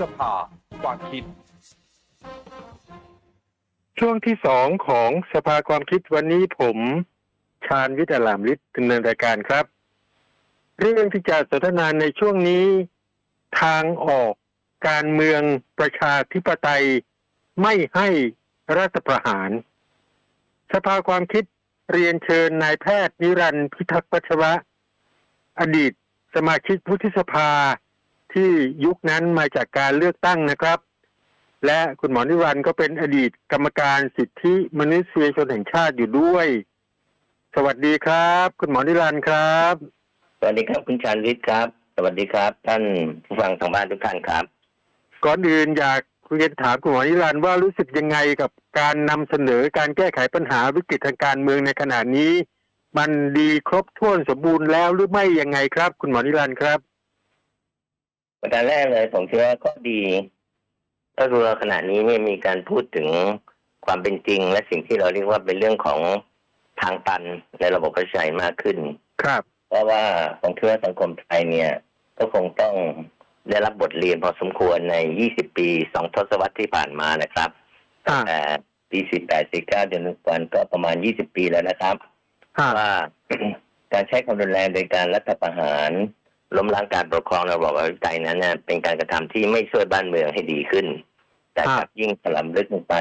สภาความคิด ช่วงที่สองของสภาความคิดวันนี้ผมชาญวิทย์อลามฤทธิ์ดำเนินรายการครับ เรื่องที่จะสนทนาในช่วงนี้ ทางออกการเมืองประชาธิปไตยไม่ให้รัฐประหาร สภาความคิดเรียนเชิญนายแพทย์นิรันดร์พิทักษ์วัชระ อดีตสมาชิกวุฒิสภา ที่ยุคนั้นมาจากการเลือกตั้งนะครับ และคุณหมอนิรันดร์ก็เป็นอดีตกรรมการสิทธิมนุษยชนแห่งชาติอยู่ด้วย สวัสดีครับ คุณหมอนิรันดร์ครับ สวัสดีครับคุณชาญวิทย์ครับ สวัสดีครับ ท่านผู้ฟังทางบ้านทุกท่านครับ ก่อนอื่นอยากเรียนถามคุณหมอนิรันดร์ว่ารู้สึกยังไงกับการนำเสนอการแก้ไขปัญหาวิกฤตทางการเมืองในขณะนี้ มันดีครบถ้วนสมบูรณ์แล้วหรือไม่ยังไงครับ คุณหมอนิรันดร์ครับ ประการแรกเลยผมคิดว่าก็ดีก็คือว่าขณะนี้เนี่ยมีการพูดถึงความเป็นจริง และสิ่งที่เราเรียกว่าเป็นเรื่องของทางตันในระบบประชาธิปไตยมากขึ้น ครับ เพราะว่าผมคิดว่าสังคมไทยเนี่ย ก็คงต้องได้รับบทเรียนพอสมควรใน 20 ปีสองทศวรรษที่ผ่านมานะครับอ่าแต่ปี 48 49 เดือนกวันก็ประมาณ 20 ปีแล้วนะครับฮะว่าการใช้ความรุนแรงโดยการรัฐประหาร ล้มล้างการปกครองระบอบประชาธิปไตยนั้นนะเป็นการกระทำที่ไม่ช่วยบ้านเมืองให้ดีขึ้น แต่กลับยิ่งถลำลึกลงไป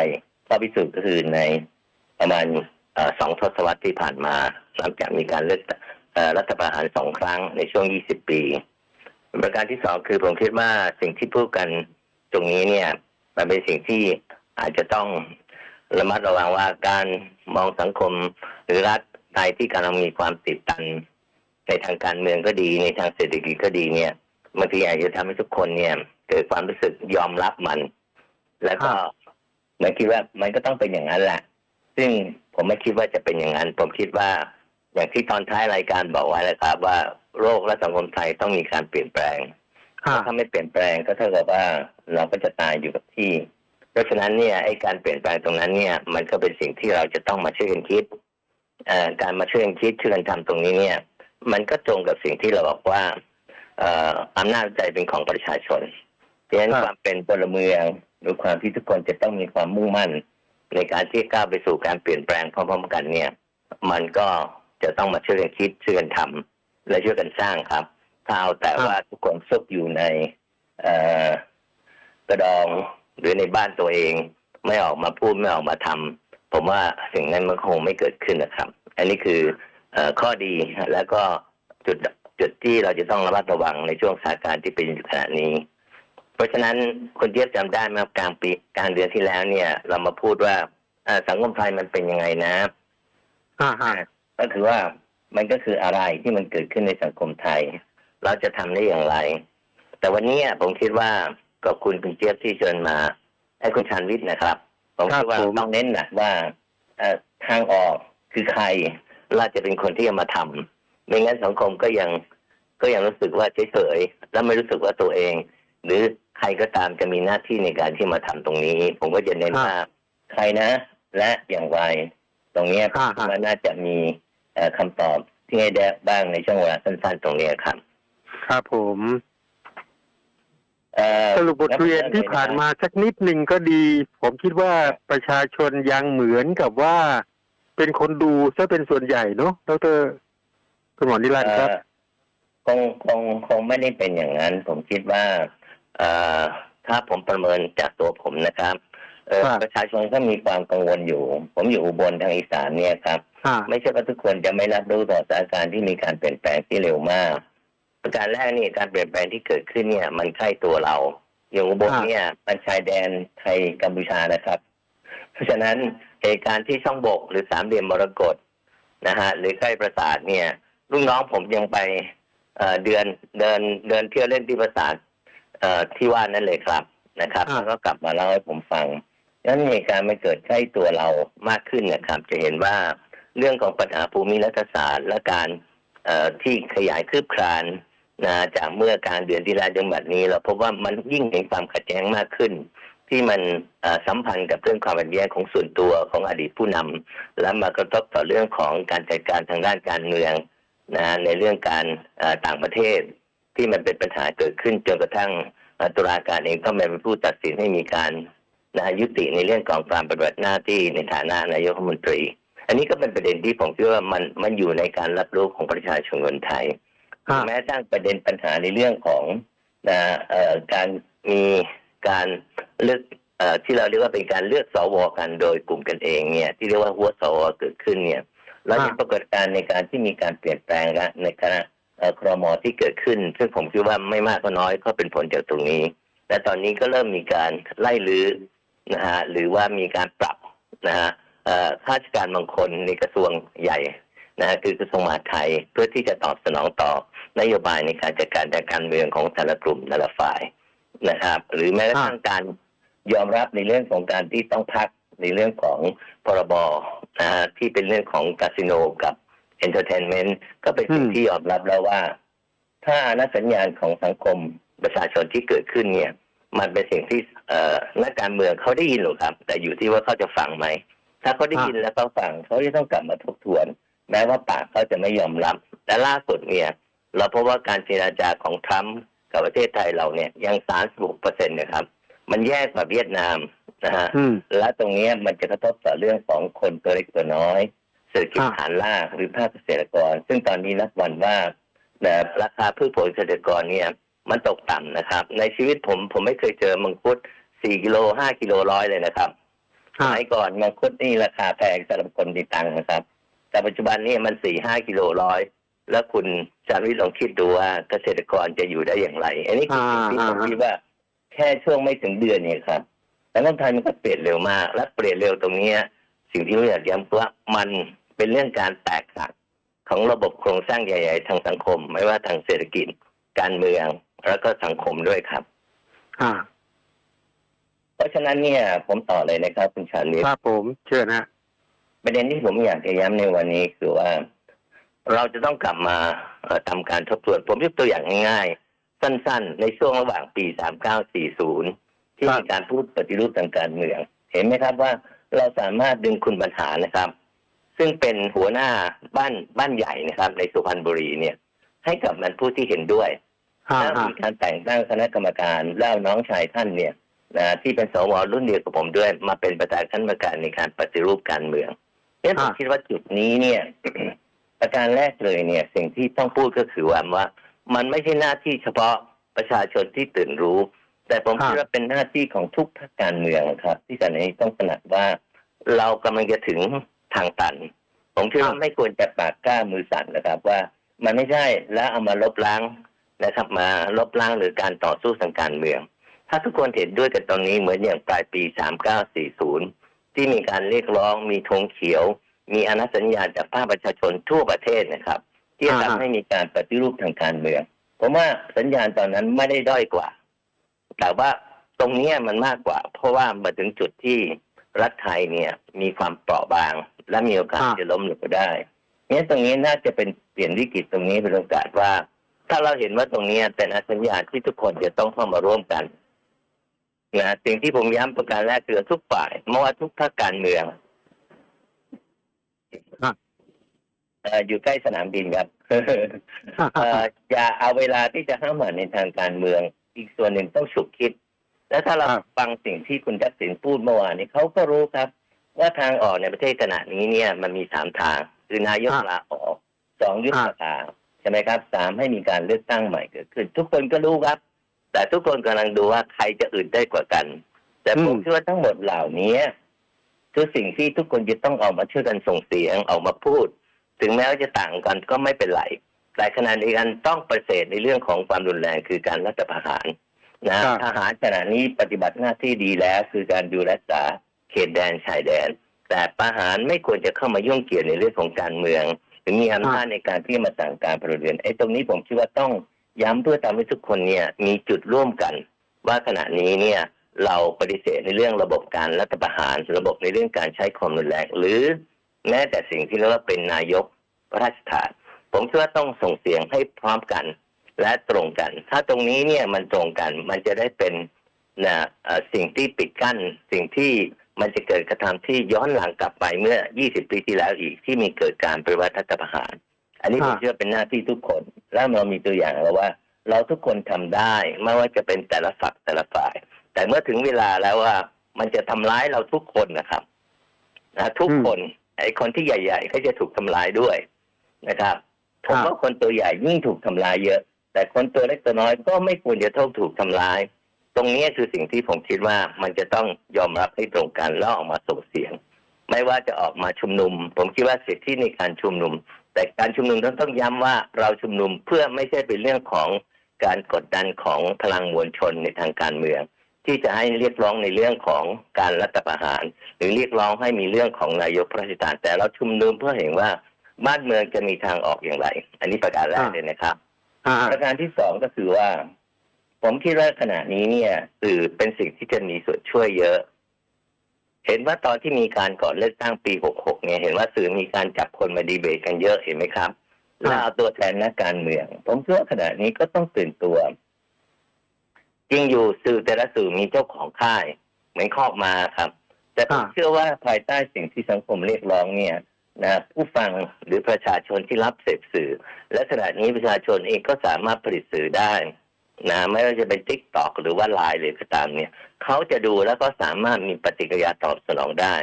ข้อพิสูจน์ก็คือในประมาณสองทศวรรษที่ผ่านมา หลังจากมีการเลือกรัฐประหารสองครั้งในช่วง 20 ปี ประการที่สองคือผมคิดว่าสิ่งที่พูดกันตรงนี้เนี่ย มันเป็นสิ่งที่อาจจะต้องระมัดระวังว่าการมองสังคมหรือรัฐไทยที่กำลังมีความติดตัน ในทางการเมืองก็ดีในทางเศรษฐกิจก็ดีเนี่ยบางทีอาจจะทำให้ทุกคนเนี่ย เกิดความรู้สึกยอมรับมัน แล้วก็มันคิดว่ามันก็ต้องเป็นอย่างนั้นแหละ ซึ่งผมไม่คิดว่าจะเป็นอย่างนั้น ผมคิดว่าอย่างที่ตอนท้ายรายการบอกไว้แล้วครับ ว่าโลกและสังคมไทยต้องมีการเปลี่ยนแปลงฮะถ้าไม่เปลี่ยนแปลงก็เท่ากับว่าเราก็จะตายอยู่กับที่ เพราะฉะนั้นเนี่ยไอ้การเปลี่ยนแปลงตรงนั้นเนี่ย มันก็เป็นสิ่งที่เราจะต้องมาช่วยกันคิดเอ่อการมาช่วยกันคิดช่วยกันทำตรงนี้เนี่ย มันก็ตรงกับสิ่งที่เราบอกว่าเอ่ออำนาจใจเป็นของประชาชน เพราะฉะนั้นครับความเป็นพลเมืองหรือความที่ทุกคนจะต้องมีความมุ่งมั่น ในการที่ก้าวไปสู่การเปลี่ยนแปลงพร้อมๆกันเนี่ย มันก็จะต้องมาช่วยกันคิดช่วยกันทำและช่วยกันสร้างครับ ถ้าเอาแต่ว่าทุกคนซุกอยู่ในเอ่อกระดองหรือในบ้านตัวเอง ไม่ออกมาพูดไม่ออกมาทำผมว่าสิ่งนั้นมันคงไม่เกิดขึ้นนะครับ อันนี้คือเออ ข้อดีแล้วก็จุดจุดที่เราจะต้องระมัดระวังในช่วงสถานการณ์ที่เป็นอยู่ขณะนี้ เพราะฉะนั้นคนเจี๊ยบจำได้ไหมครับกลางปีกลางเดือนที่แล้วเนี่ย เรามาพูดว่าเอ่อสังคมไทยมันเป็นยังไงนะฮะฮะก็คือว่ามันก็คืออะไรที่มันเกิดขึ้นในสังคมไทย เราจะทำได้อย่างไร แต่วันนี้ผมคิดว่ากับคุณคุณเจี๊ยบที่เชิญมาให้คุณชานวิทย์นะครับ ผมคิดว่าต้องเน้นหนักว่าเอ่อทางออกคือใคร เราจะเป็นคนที่จะมาทำไม่งั้นสังคมก็ยังก็ยังรู้สึกว่าเฉยๆแล้วไม่รู้สึกว่าตัวเอง หรือใครก็ตามจะมีหน้าที่ในการที่มาทำตรงนี้ ผมก็จะเน้นว่าใครนะ และอย่างไร ตรงเนี้ยผมคิดว่าน่าจะมีเอ่อคำตอบที่ให้ได้บ้างในช่วงเวลาสั้น ๆ ตรงเนี้ยครับ ครับผมเอ่อสรุปบทเรียนที่ผ่านมาสักนิดหนึ่งก็ดี ผมคิดว่าประชาชนยังเหมือนกับว่า เป็นคนดูซะเป็นส่วนใหญ่เนาะดรคุณหมอนิรันดร์ครับเอ่อคงคงคงไม่ได้เป็นอย่างนั้น ผมคิดว่าเอ่อถ้าผมประเมินจากตัวผมนะครับเอ่อครับประชาชนก็มีความกังวลอยู่ ผมอยู่อุบลทางอีสานเนี่ยครับฮะไม่ใช่ว่าทุกคนจะไม่รับรู้ต่อสถานการณ์ที่มีการเปลี่ยนแปลงที่เร็วมาก ประการแรกนี่การเปลี่ยนแปลงที่เกิดขึ้นเนี่ย มันใกล้ตัวเรา อย่างอุบลเนี่ยมันชายแดนไทยกัมพูชานะครับ เพราะฉะนั้นเหตุการณ์ที่ช่องบกหรือสามเหลี่ยมมรกตนะฮะหรือใกล้ปราสาทเนี่ยลูกน้องผมยังไปเอ่อเดือนเดินเดินเที่ยวเล่นที่ปราสาทเอ่อที่ว่านั่นเลยครับนะครับอ่าแล้วก็กลับมาเล่าให้ผมฟังดังนั้นเหตุการณ์มันเกิดใกล้ตัวเรามากขึ้นนะครับ จะเห็นว่าเรื่องของปัญหาภูมิรัฐศาสตร์และการเอ่อที่ขยายคืบคลานนะจากเมื่อการเดือนที่แล้วจนบัดนี้ เราพบว่ามันยิ่งเห็นความขัดแย้งมากขึ้น ที่มันเอ่อสัมพันธ์กับเรื่องความขัดแย้งของส่วนตัวของอดีตผู้นำและมากระทบต่อเรื่องของการจัดการทางด้านการเมืองนะในเรื่องการเอ่อต่างประเทศ ที่มันเป็นปัญหาเกิดขึ้นจนกระทั่งเอ่อตุลาการเองก็ไม่เป็นผู้ตัดสินให้มีการนะฮะยุติในเรื่องของการปฏิบัติหน้าที่ในฐานะนายกรัฐมนตรี อันนี้ก็เป็นประเด็นที่ผมคิดว่ามันมันอยู่ในการรับรู้ของประชาชนคนไทยฮะแม้กระทั่งประเด็นปัญหาในเรื่องของนะเอ่อการมี การเลือกเอ่อที่เราเรียกว่าเป็นการเลือกสวกันโดยกลุ่มกันเองเนี่ย ที่เรียกว่าหัวสวเกิดขึ้นเนี่ยเราเห็นปรากฏการณ์ในการที่มีการเปลี่ยนแปลงและในคณะเอ่อครมที่เกิดขึ้น ซึ่งผมคิดว่าไม่มากก็น้อยก็เป็นผลจากตรงนี้ และตอนนี้ก็เริ่มมีการไล่ลื้อนะฮะหรือว่ามีการปรับนะฮะเอ่อข้าราชการบางคนในกระทรวงใหญ่นะฮะคือกระทรวงมหาดไทยเพื่อที่จะตอบสนองต่อนโยบายในการจัดการทางการเมืองของแต่ละกลุ่มแต่ละฝ่าย นะครับ หรือแม้กระทั่งการยอมรับในเรื่องของการที่ต้องพักในเรื่องของพรบนะฮะที่เป็นเรื่องของคาสิโนกับเอนเตอร์เทนเมนต์ก็เป็นสิ่งที่ยอมรับแล้วว่า ถ้านักสัญญาณของสังคมประชาชนที่เกิดขึ้นเนี่ย มันเป็นสิ่งที่เอ่อนักการเมืองเขาได้ยินหรอกครับ แต่อยู่ที่ว่าเขาจะฟังไหม ถ้าเขาได้ยินแล้วเขาฟังเขาจะต้องกลับมาทบทวน แม้ว่าปากเขาจะไม่ยอมรับแต่ล่าสุดเนี่ย เราพบว่าการเจราจาของทรัมป์ กับประเทศไทยเราเนี่ยยัง36เปอร์เซ็นต์นะครับ มันแย่กว่าเวียดนามนะฮะอืมและตรงเนี้ยมันจะกระทบต่อเรื่องของคนตัวเล็กตัวน้อยเศรษฐกิจอ่าฐานรากหรือภาคเกษตรกร ซึ่งตอนนี้นับวันว่านะราคาพืชผลเกษตรกรเนี่ย มันตกต่ำนะครับ ในชีวิตผมผมไม่เคยเจอมังคุด4กิโล5กิโลร้อยเลยนะครับสฮะมัยก่อนมังคุดนี่ราคาแพงสำหรับคนมีตังค์นะครับ แต่ปัจจุบันนี่มัน4 5กิโลร้อย แล้วคุณจาริตลองคิดดูว่าเกษตรกรจะอยู่ได้อย่างไร อันนี้คือสิ่งที่ผมคิดว่า แค่ช่วงไม่ถึงเดือนเนี่ยครับแต่รัฐไทยมันก็เปลี่ยนเร็วมาก และเปลี่ยนเร็วตรงเนี้ยสิ่งที่เราอยากย้ำคือว่ามันเป็นเรื่องการแตกหักของระบบโครงสร้างใหญ่ ๆ ทางสังคม ไม่ว่าทางเศรษฐกิจ การเมือง แล้วก็สังคมด้วยครับอ่าเพราะฉะนั้นเนี่ย ผมต่อเลยนะครับ คุณชาลิตครับผมเชิญฮะประเด็นที่ผมอยากจะย้ำในวันนี้คือว่า เราจะต้องกลับมาเอ่อทำการทบทวน ผมยกตัวอย่างง่ายๆ สั้นๆ ในช่วงระหว่างปี 3940 ที่ครับมีการพูดปฏิรูปทางการเมือง เห็นไหมครับว่าเราสามารถดึงคุณบรรหารนะครับ ซึ่งเป็นหัวหน้าบ้านบ้านใหญ่นะครับ ในสุพรรณบุรีเนี่ย ให้กับมันผู้ที่เห็นด้วยฮะแล้วฮะมีการแต่งตั้งคณะกรรมการแล้วเอาน้องชายท่านเนี่ยนะที่เป็นสวรุ่นเดียวกับผมด้วย มาเป็นประธานคณะกรรมการในการปฏิรูปการเมืองเนี่ยผมอ่าคิดว่าจุดนี้เนี่ย ประการแรกเลยเนี่ยสิ่งที่ต้องพูดก็คือว่าว่า มันไม่ใช่หน้าที่เฉพาะประชาชนที่ตื่นรู้ แต่ผมคิดว่าเป็นหน้าที่ของทุกภาคการเมืองครับ ที่ขณะนี้ต้องตระหนักว่า เรากำลังจะถึงทางตัน ผมคิดว่าไม่ควรจะปากกล้ามือสั่นนะครับว่า มันไม่ใช่แล้วเอามาลบล้างนะครับมาลบล้างหรือการต่อสู้ทางการเมือง ถ้าทุกคนเห็นด้วยกันตรงนี้เหมือนอย่างปลายปี 3940 ที่มีการเรียกร้องมีธงเขียว มีอนุสัญญาจากภาคประชาชนทั่วประเทศนะครับ ที่จะอ่าฮะทำให้มีการปฏิรูปทางการเมืองผมว่าสัญญาณตอนนั้นไม่ได้ด้อยกว่า แต่ว่าตรงเนี้ยมันมากกว่า เพราะว่ามาถึงจุดที่รัฐไทยเนี่ย มีความเปราะบาง และมีโอกาสอ่าจะล้มเหลวได้เนี่ยตรงนี้น่าจะเป็นเปลี่ยนวิกฤตตรงนี้เป็นโอกาสว่า ถ้าเราเห็นว่าตรงเนี้ยเป็นสัญญาณที่ทุกคนจะต้องเข้ามาร่วมกันนะสิ่งที่ผมย้ำประการแรกคือทุกฝ่ายไม่ว่าทุกภาคการเมือง อะเอ่ออยู่ใกล้สนามบินครับเอ่ออย่าเอาเวลาที่จะห้ามหันในทางการเมือง อีกส่วนหนึ่งต้องฉุกคิด แล้วถ้าเราครับฟังสิ่งที่คุณทักษิณพูดเมื่อวานนี้เขาก็รู้ครับ ว่าทางออกในประเทศขณะนี้เนี่ย มันมีสามทางคือนายกครับลาออกสองยุบสภาใช่ไหมครับสามให้มีการเลือกตั้งใหม่เกิดขึ้น ทุกคนก็รู้ครับ แต่ทุกคนกำลังดูว่าใครจะอื่นได้กว่ากัน แต่ผมอืมคิดว่าทั้งหมดเหล่านี้ คือสิ่งที่ทุกคนจะต้องออกมาช่วยกันส่งเสียงออกมาพูด ถึงแม้ว่าจะต่างกันก็ไม่เป็นไรแต่ขณะเดียวกันต้องประเสริฐในเรื่องของความรุนแรงคือการรัฐประหารนะครับทหารขณะนี้ปฏิบัติหน้าที่ดีแล้ว คือการดูรักษาเขตแดนชายแดน แต่ประหารไม่ควรจะเข้ามายุ่งเกี่ยวในเรื่องของการเมือง หรือมีอำนาจในการที่มาสั่งการพลเรือนไอ้ตรงนี้ผมคิดว่าต้องย้ำเพื่อทำให้ทุกคนเนี่ยมีจุดร่วมกัน ว่าขณะนี้เนี่ย เราปฏิเสธในเรื่องระบบการรัฐประหาร ระบบในเรื่องการใช้ความรุนแรงหรือแม้แต่สิ่งที่เรียกว่าเป็นนายกพระราชทานผมคิดว่าต้องส่งเสียงให้พร้อมกันและตรงกัน ถ้าตรงนี้เนี่ยมันตรงกัน มันจะได้เป็นนะเอ่อสิ่งที่ปิดกั้น สิ่งที่มันจะเกิดกระทำที่ย้อนหลังกลับไปเมื่อ 20 ปีที่แล้วอีกที่มีเกิดการปฏิวัติรัฐประหาร อันนี้ผมอ่าเชื่อเป็นหน้าที่ทุกคน แล้วเรามีตัวอย่างแล้วว่า เราทุกคนทำได้ ไม่ว่าจะเป็นแต่ละฝักแต่ละฝ่าย แต่เมื่อถึงเวลาแล้วว่า มันจะทำร้ายเราทุกคนนะครับนะทุกคนไอ้คนที่ใหญ่ๆก็จะถูกทำร้ายด้วยนะครับผมว่าคนตัวใหญ่ยิ่งถูกทำร้ายเยอะ แต่คนตัวเล็กตัวน้อยก็ไม่ควรจะต้องถูกทำร้าย ตรงนี้คือสิ่งที่ผมคิดว่ามันจะต้องยอมรับให้ตรงกันแล้วออกมาส่งเสียง ไม่ว่าจะออกมาชุมนุม ผมคิดว่าสิทธิในการชุมนุม แต่การชุมนุมต้องต้องย้ำว่าเราชุมนุมเพื่อไม่ใช่เป็นเรื่องของการกดดันของพลังมวลชนในทางการเมือง ที่จะให้เรียกร้องในเรื่องของการรัฐประหาร หรือเรียกร้องให้มีเรื่องของนายกพระราชทานแต่เราชุมนุมเพื่อเห็นว่าบ้านเมืองจะมีทางออกอย่างไร อันนี้ประการแรกเลยนะครับอ่าประการที่สองก็คือว่า ผมคิดว่าขณะนี้เนี่ยสื่อเป็นสิ่งที่จะมีส่วนช่วยเยอะ เห็นว่าตอนที่มีการก่อนเลือกตั้งปี 66 เนี่ย เห็นว่าสื่อมีการจับคนมาดีเบตกันเยอะเห็นไหมครับแล้วเอาตัวแทนนักการเมือง ผมคิดว่าขณะนี้ก็ต้องตื่นตัว จริงอยู่สื่อแต่ละสื่อมีเจ้าของค่ายเหมือนคอกมาครับ แต่ผมเชื่อว่าภายใต้สิ่งที่สังคมเรียกร้องเนี่ยนะผู้ฟังหรือประชาชนที่รับเสพสื่อ และขณะนี้ประชาชนเองก็สามารถผลิตสื่อได้นะไม่ว่าจะเป็นทิกตอกหรือว่าไลน์เลยก็ตามเนี่ยเขาจะดูแล้วก็สามารถมีปฏิกิริยาตอบสนองได้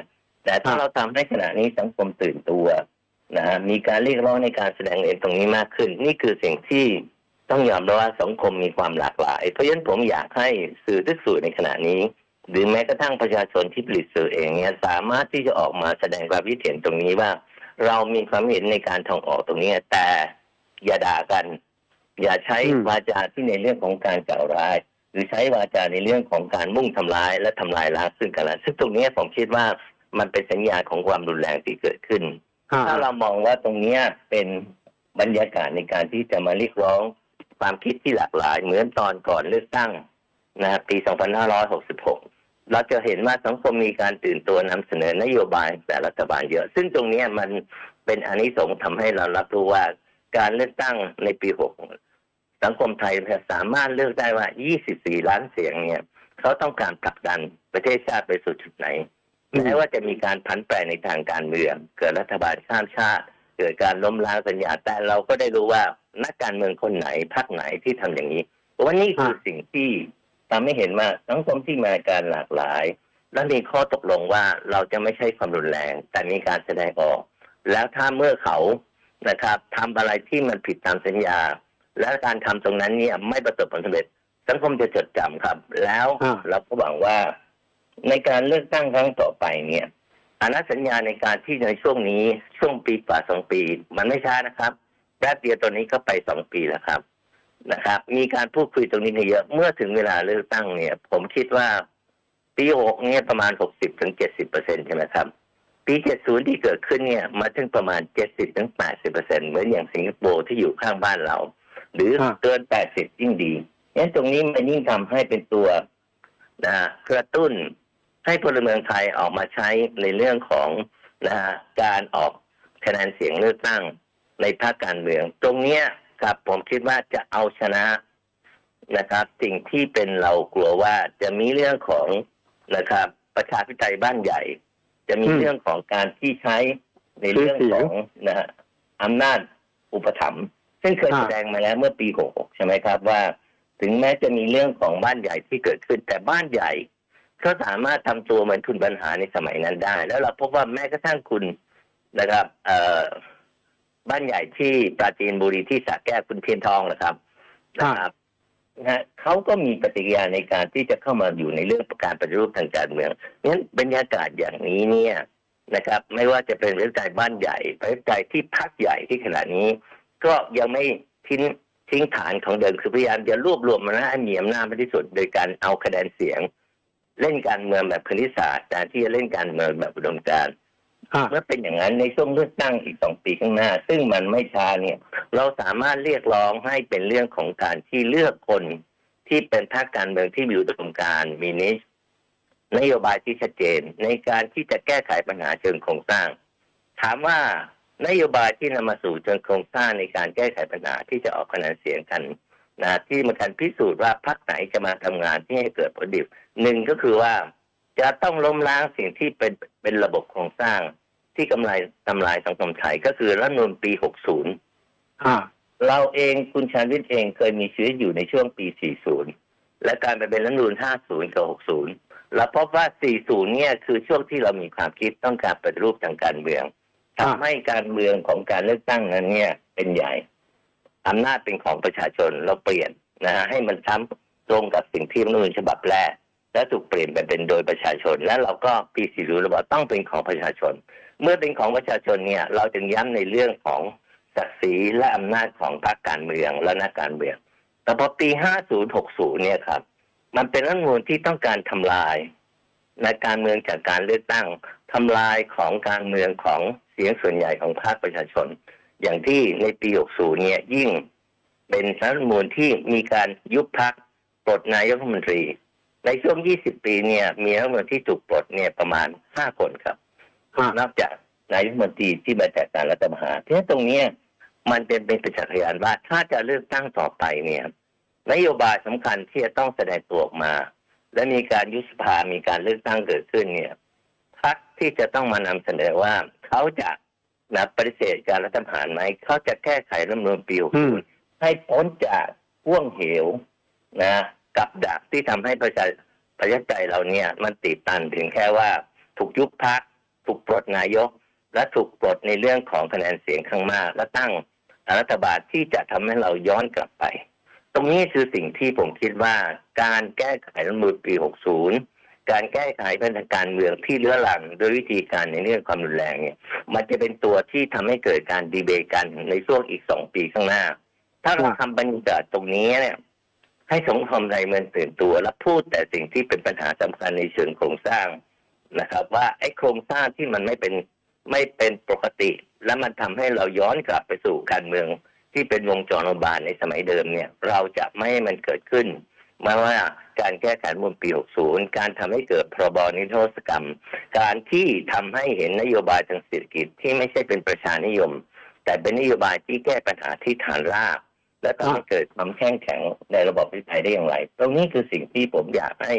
แต่ถ้าเราทำให้ขณะนี้สังคมตื่นตัวนะฮะมีการเรียกร้องในการแสดงเองตรงนี้มากขึ้น นี่คือสิ่งที่ ต้องยอมรับว่าสังคมมีความหลากหลาย เพราะฉะนั้นผมอยากให้สื่อทุกสื่อในขณะนี้ หรือแม้กระทั่งประชาชนที่ผลิตสื่อเองเนี่ยสามารถที่จะออกมาแสดงความคิดเห็นตรงนี้ว่า เรามีความเห็นในการทางออกตรงนี้ แต่อย่าด่ากัน อย่าใช้อืมวาจาที่ในเรื่องของการกล่าวร้าย หรือใช้วาจาในเรื่องของการมุ่งทำร้ายและทำลายล้างซึ่งกันและซึ่งตรงนี้ผมคิดว่ามันเป็นสัญญาณของความรุนแรงที่เกิดขึ้นอ่าถ้าเรามองว่าตรงเนี้ยเป็นบรรยากาศในการที่จะมาเรียกร้อง ความคิดที่หลากหลาย เหมือนตอนก่อนเลือกตั้งนะปี 2566 เราจะเห็นว่าสังคมมีการตื่นตัวนำเสนอนโยบายแต่รัฐบาลเยอะ ซึ่งตรงนี้มันเป็นอานิสงส์ทำให้เรารับรู้ว่าการเลือกตั้งในปี 6 สังคมไทยสามารถเลือกได้ว่า 24 ล้านเสียงเนี่ย เขาต้องการผลักดันประเทศชาติไปสู่จุดไหนแม้ว่าจะมีการผันแปรในทางการเมือง เกิดรัฐบาลข้ามชาติ เกิดการล้มล้างสัญญาแต่เราก็ได้รู้ว่า นักการเมืองคนไหนพรรคไหนที่ทำอย่างนี้วันนี้คือสิ่งที่ทำให้เห็นว่าสังคมที่มาการหลากหลาย และมีข้อตกลงว่าเราจะไม่ใช้ความรุนแรง แต่มีการแสดงออก แล้วถ้าเมื่อเขานะครับทำอะไรที่มันผิดตามสัญญา และการทำตรงนั้นเนี่ยไม่ประสบผลสำเร็จ สังคมจะจดจำครับ แล้วอ่าเราก็หวังว่าในการเลือกตั้งครั้งต่อไปเนี่ยอนัสัญญาในการที่ในช่วงนี้ช่วงปีกว่าสองปี มันไม่ช้านะครับ แป๊บเดียวตอนนี้ก็ไปสองปีแล้วครับนะครับ มีการพูดคุยตรงนี้เยอะ เมื่อถึงเวลาเลือกตั้งเนี่ย ผมคิดว่าปีหกเนี่ยประมาณหกสิบถึงเจ็ดสิบเปอร์เซ็นใช่ไหมครับ ปีเจ็ดศูนย์ที่เกิดขึ้นเนี่ยมาถึงประมาณเจ็ดสิบถึงแปดสิบเปอร์เซ็นเหมือนอย่างสิงคโปร์ที่อยู่ข้างบ้านเรา หรืออ่าเกินแปดสิบยิ่งดีงั้นตรงนี้มันยิ่งทำให้เป็นตัวนะฮะกระตุ้นให้พลเมืองไทยออกมาใช้ในเรื่องของนะฮะการออกคะแนนเสียงเลือกตั้ง ในภาคการเมือง ตรงเนี้ยครับผมคิดว่าจะเอาชนะนะครับ สิ่งที่เป็นเรากลัวว่าจะมีเรื่องของนะครับ ประชาธิปไตยบ้านใหญ่ จะมีเรื่องของการที่ใช้ในเรื่องของนะฮะอำนาจอุปถัมภ์ซึ่งเคยแสดงมาแล้วเมื่อปี 66 ใช่ไหมครับว่า ถึงแม้จะมีเรื่องของบ้านใหญ่ที่เกิดขึ้นแต่บ้านใหญ่ก็สามารถทำตัวเหมือนคุณปัญหาในสมัยนั้นได้ แล้วเราพบว่าแม้กระทั่งคุณนะครับ เอ่อ บ้านใหญ่ที่ปราจีนบุรีที่สระแก้วคุณเทียนทองนะครับนะครับนะฮะเขาก็มีปฏิกิริยาในการที่จะเข้ามาอยู่ในเรื่องการปฏิรูปทางการเมืองงั้นบรรยากาศอย่างนี้เนี่ยนะครับ ไม่ว่าจะเป็นประชาธิปไตยบ้านใหญ่ประชาธิปไตยที่พักใหญ่ที่ขณะนี้ ก็ยังไม่ทิ้งทิ้งฐานของเดิมคือพยายามจะรวบรวมมาให้มีอำนาจมากที่สุด โดยการเอาคะแนนเสียง เล่นการเมืองแบบคณิตศาสตร์แต่ที่จะเล่นการเมืองแบบอุดมการณ์อ่า เมื่อเป็นอย่างนั้นในช่วงเลือกตั้งอีกสองปีข้างหน้า ซึ่งมันไม่ช้าเนี่ย เราสามารถเรียกร้องให้เป็นเรื่องของการที่เลือกคนที่เป็นพรรคการเมืองที่มีอุดมการมีนิชนโยบายที่ชัดเจนในการที่จะแก้ไขปัญหาเชิงโครงสร้าง ถามว่านโยบายที่นำมาสู่เชิงโครงสร้างในการแก้ไขปัญหาที่จะออกคะแนนเสียงกันนะที่มันการพิสูจน์ว่าพรรคไหนจะมาทำงานที่ให้เกิดผลดีหนึ่งก็คือว่าจะต้องล้มล้างสิ่งที่เป็นเป็นระบบโครงสร้าง ที่กำไรทำลายสังคมไทยก็คือรัฐธรรมนูลปี 60อ่าเราเองคุณชาญวิทย์เองเคยมีชีวิตอยู่ในช่วงปี 40 และการไปเป็นรัฐธรรมนูล50 กับ 60 เราพบว่า 40 เนี่ยคือช่วงที่เรามีความคิดต้องการปฏิรูปทางการเมืองครับทำให้การเมืองของการเลือกตั้งนั้นเนี่ยเป็นใหญ่อำนาจเป็นของประชาชนเราเปลี่ยนนะฮะให้มันซ้ำตรงกับสิ่งที่รัฐธรรมนูญฉบับแรกและถูกเปลี่ยนไปเป็นโดยประชาชน และเราก็ปี40เราบอกต้องเป็นของประชาชน เมื่อเป็นของประชาชนเนี่ย เราจึงย้ำในเรื่องของศักดิ์ศรีและอำนาจของพรรคการเมืองและนักการเมือง แต่พอปี 5060 เนี่ยครับ มันเป็นรัฐมนูญที่ต้องการทำลายในการเมืองจากการเลือกตั้งทำลายของการเมืองของเสียงส่วนใหญ่ของภาคประชาชน อย่างที่ในปี 60 เนี่ยยิ่งเป็นรัฐมนูญที่มีการยุบพักปลดนายกรัฐมนตรี ในช่วง 20 ปีเนี่ยมีรัฐมนตรีที่ถูกปลดเนี่ยประมาณ 5 คนครับ นอกจากนายกรัฐมนตรีที่มาจากการรัฐประหารทีนี้ตรงเนี้ยมันเป็นเป็นประจักษ์พยานว่าถ้าจะเลือกตั้งต่อไปเนี่ยนโยบายสำคัญที่จะต้องแสดงตัวออกมา และมีการยุบสภามีการเลือกตั้งเกิดขึ้นเนี่ยพรรคที่จะต้องมานำเสนอว่าเขาจะนะปฏิเสธการรัฐประหารไหมเขาจะแก้ไขรัฐธรรมนูญปีอืม60ให้พ้นจากห่วงเหวนะ กับดักที่ทำให้ประชาประชาธิปไตยเราเนี่ย มันติดตันถึงแค่ว่าถูกยุบพัก ถูกปลดนายก และถูกปลดในเรื่องของคะแนนเสียงข้างมาก และตั้งรัฐบาลที่จะทำให้เราย้อนกลับไป ตรงนี้คือสิ่งที่ผมคิดว่าการแก้ไขรัฐมนูญปี 60 การแก้ไขพันธการเมืองที่เลื้อรังโดยวิธีการในเรื่องความรุนแรงเนี่ย มันจะเป็นตัวที่ทำให้เกิดการดีเบตกันในช่วงอีกสองปีข้างหน้า ถ้าเราทำบรรยากาศตรงนี้เนี่ยให้สังคมไทยมันตื่นตัวและพูดแต่สิ่งที่เป็นปัญหาสำคัญในเชิงโครงสร้าง นะครับ ว่าไอ้โครงสร้างที่มันไม่เป็นไม่เป็นปกติ และมันทำให้เราย้อนกลับไปสู่การเมืองที่เป็นวงจรอุบาทในสมัยเดิมเนี่ย เราจะไม่ให้มันเกิดขึ้นไม่ว่าการแก้ไขรัฐธรรมนูลปี 60 การทำให้เกิดพรบนิรโทษกรรม การที่ทำให้เห็นนโยบายทางเศรษฐกิจที่ไม่ใช่เป็นประชานิยม แต่เป็นนโยบายที่แก้ปัญหาที่ฐานราก และทำให้เกิดความแข็งแข็งในระบบประชาธิปไตยได้อย่างไร ตรงนี้คือสิ่งที่ผมอยากให้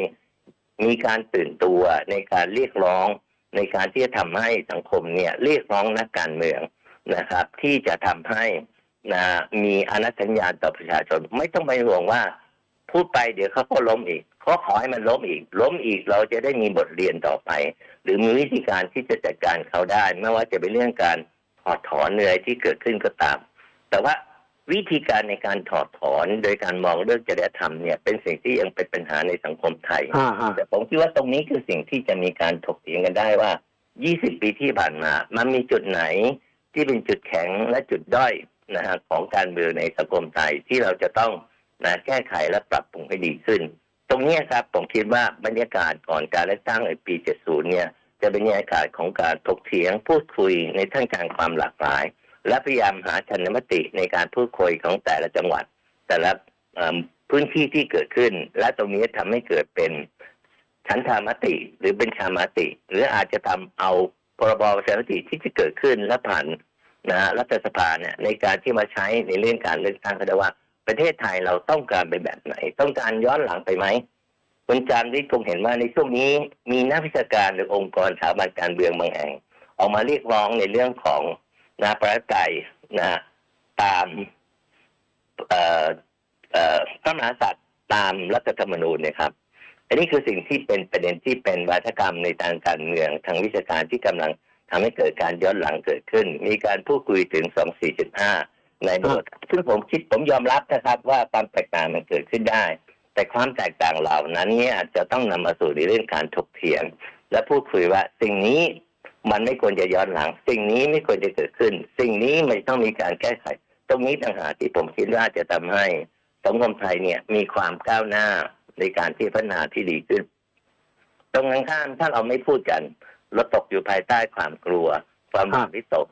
มีการตื่นตัวในการเรียกร้องในการที่จะทำให้สังคมเนี่ยเรียกร้องนักการเมืองนะครับ ที่จะทำให้นะมีอนัสัญญาณต่อประชาชน ไม่ต้องไปห่วงว่า พูดไปเดี๋ยวเขาก็ล้มอีกเขาขอให้มันล้มอีก ล้มอีกเราจะได้มีบทเรียนต่อไป หรือมีวิธีการที่จะจัดการเขาได้ ไม่ว่าจะเป็นเรื่องการถอดถอนเนื่อยที่เกิดขึ้นก็ตาม แต่ว่า วิธีการในการถอดถอนโดยการมองเรื่องจริยธรรมเนี่ยเป็นสิ่งที่ยังเป็นปัญหาในสังคมไทยฮะฮะแต่ผมคิดว่าตรงนี้คือสิ่งที่จะมีการถกเถียงกันได้ว่า 20 ปีที่ผ่านมา มันมีจุดไหนที่เป็นจุดแข็งและจุดด้อยนะฮะของการเมืองในสังคมไทยที่เราจะต้องนะแก้ไขและปรับปรุงให้ดีขึ้น ตรงเนี้ยครับผมคิดว่าบรรยากาศก่อนการเลือกตั้งในปี 70 เนี่ยจะเป็นบรรยากาศของการถกเถียงพูดคุยในท่ามกลางความหลากหลาย และพยายามหาชันมติในการพูดคุยของแต่ละจังหวัด แต่ละพื้นที่ที่เกิดขึ้น และตรงนี้ทำให้เกิดเป็นชั้นธามติ หรือเป็นชามติ หรืออาจจะทำเอาพรบประชามติที่จะเกิดขึ้นและผ่านนะรัฐสภาเนี่ยในการที่มาใช้ในเรื่องการเลือกตั้งก็ได้ว่า ประเทศไทยเราต้องการไปแบบไหน ต้องการย้อนหลังไปไหมคุณจามที่คงเห็นว่าในช่วงนี้มีนักวิชาการหรือองค์กรสถาบันการเมืองบางแห่ง ออกมาเรียกร้องในเรื่องของ นะประชาธิปไตยนะตามเอ่อเอ่อพระมหากษัตริย์ตามรัฐธรรมนูญเนยครับ อันนี้คือสิ่งที่เป็นประเด็นที่เป็นวัฒกรรมในทางการเมืองทางวิชาการที่กำลังทำให้เกิดการย้อนหลังเกิดขึ้น มีการพูดคุยถึง 2475 ในบทซึ่งผมคิดผมยอมรับนะครับ ว่าความแตกต่างมันเกิดขึ้นได้ แต่ความแตกต่างเหล่านั้นเนี่ยจะต้องนำมาสู่ในเรื่องการถกเถียง และพูดคุยว่าสิ่งนี้ มันไม่ควรจะย้อนหลัง สิ่งนี้ไม่ควรจะเกิดขึ้น สิ่งนี้ไม่ต้องมีการแก้ไข ตรงนี้ต่างหากที่ผมคิดว่าจะทำให้สังคมไทยเนี่ยมีความก้าวหน้าในการที่พัฒนาที่ดีขึ้น ตรงกันข้ามถ้าเราไม่พูดกันเราตกอยู่ภายใต้ความกลัว ความหวาดวิตก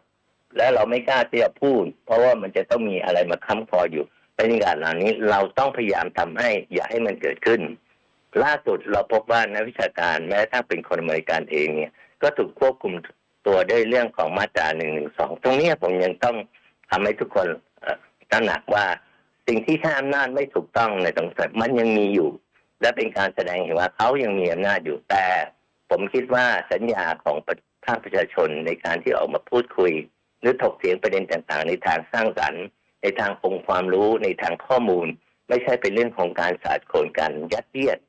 และเราไม่กล้าที่จะพูด เพราะว่ามันจะต้องมีอะไรมาค้ำคออยู่เป็นอย่างเหล่านี้เราต้องพยายามทำให้ อย่าให้มันเกิดขึ้น ล่าสุดเราพบว่านักวิชาการแม้ถ้าเป็นคนอเมริกันเองเนี่ย ก็ถูกควบคุมตัวด้วยเรื่องของมาตราหนึ่งหนึ่งสองตรงนี้ผมยังต้องทำให้ทุกคนตระหนักว่าสิ่งที่ใช้อำนาจไม่ถูกต้องในตรงนี้มันยังมีอยู่ และเป็นการแสดงเห็นว่าเขายังมีอำนาจอยู่แต่ ผมคิดว่าสัญญาของภาคประชาชนในการที่ออกมาพูดคุย หรือถกเถียงประเด็นต่าง ๆ ในทางสร้างสรรค์ในทางองค์ความรู้ในทางข้อมูล ไม่ใช่เป็นเรื่องของการสาดโคนกันยัดเยียด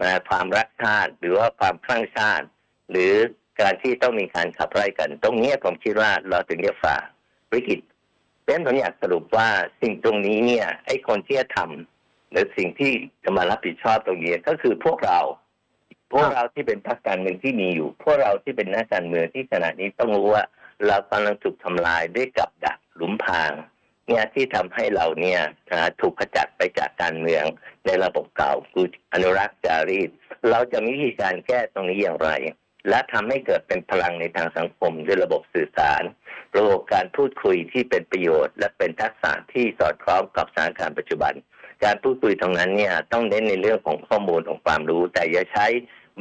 นความรักชาติหรือว่าความคลั่งชาติ หรือ การที่ต้องมีการขับไล่กัน ตรงเนี้ยผมคิดว่าเราถึงจะฝ่าวิกฤตเพราะฉะนั้นผมอยากสรุปว่าสิ่งตรงนี้เนี่ยไอ้คนที่จะทำหรือสิ่งที่จะมารับผิดชอบตรงนี้ก็คือพวกเรา พวกเราที่เป็นพรรคการเมืองที่มีอยู่ พวกเราที่เป็นนักการเมืองที่ขณะนี้ต้องรู้ว่าเรากำลังถูกทำลายด้วยกับดักหลุมพราง เนี่ยที่ทำให้เราเนี่ยถูกขจัดไปจากการเมืองในระบบเก่าคืออนุรักษ์จารีต เราจะมีวิธีการแก้ตรงนี้อย่างไร และทำให้เกิดเป็นพลังในทางสังคมด้วยระบบสื่อสาร ระบบการพูดคุยที่เป็นประโยชน์ และเป็นทักษะที่สอดคล้องกับสถานการณ์ปัจจุบัน การพูดคุยตรงนั้นเนี่ยต้องเน้นในเรื่องของข้อมูลของความรู้ แต่อย่าใช้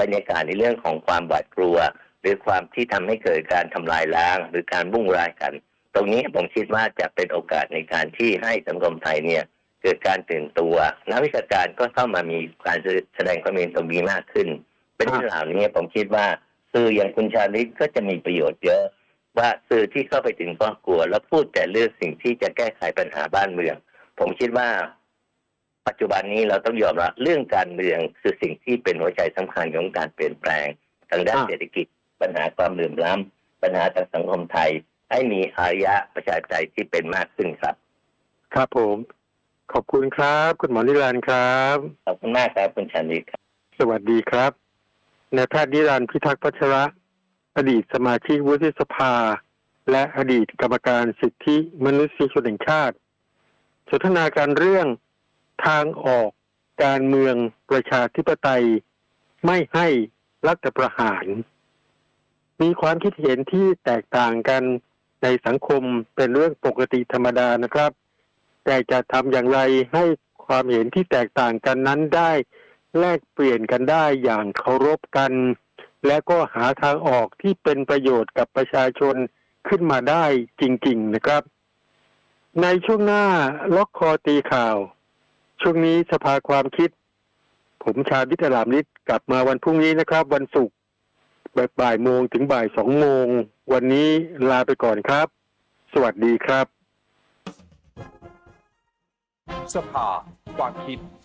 บรรยากาศในเรื่องของความหวาดกลัว หรือความที่ทำให้เกิดการทำลายล้าง หรือการบุ่งร้ายกัน ตรงนี้ผมคิดว่าจะเป็นโอกาสในการที่ให้สังคมไทยเนี่ยเกิดการตื่นตัวนักวิชาการก็เข้ามามีการแสดงความเห็นตรงนี้มากขึ้น เป็นเรื่องราวนี้ผมคิดว่า สื่ออย่างคุณชาลิตก็จะมีประโยชน์เยอะ ว่าสื่อที่เข้าไปถึงครอบครัว แล้วพูดแต่เรื่องสิ่งที่จะแก้ไขปัญหาบ้านเมือง ผมคิดว่า ปัจจุบันนี้เราต้องยอมรับเรื่องการเมืองคือสิ่งที่เป็นหัวใจสำคัญของการเปลี่ยนแปลงทางด้านอ่าเศรษฐกิจ ปัญหาความเหลื่อมล้ำปัญหาทางสังคมไทย ให้มีอารยะประชาธิปไตยที่เป็นมากขึ้นครับ ครับผม ขอบคุณครับ คุณหมอนิรันดร์ครับขอบคุณมากครับคุณชานิตครับ สวัสดีครับ นายแพทย์นิรันดร์พิทักษ์พัชระ อดีตสมาชิกวุฒิสภา และอดีตกรรมการสิทธิมนุษยชนแห่งชาติ สนทนาการเรื่องทางออกการเมืองประชาธิปไตย ไม่ให้รัฐประหาร มีความคิดเห็นที่แตกต่างกันในสังคมเป็นเรื่องปกติธรรมดานะครับ แต่จะทำอย่างไรให้ความเห็นที่แตกต่างกันนั้นได้ แลกเปลี่ยนกันได้อย่างเคารพกัน และก็หาทางออกที่เป็นประโยชน์กับประชาชนขึ้นมาได้จริง ๆนะครับ ในช่วงหน้าล็อกคอตีข่าว ช่วงนี้สภาความคิด ผมชาญวิทยาลามฤทธิ์กลับมาวันพรุ่งนี้นะครับ วันศุกร์บ่ายโมงถึงบ่ายสองโมง วันนี้ลาไปก่อนครับ สวัสดีครับ สภาความคิด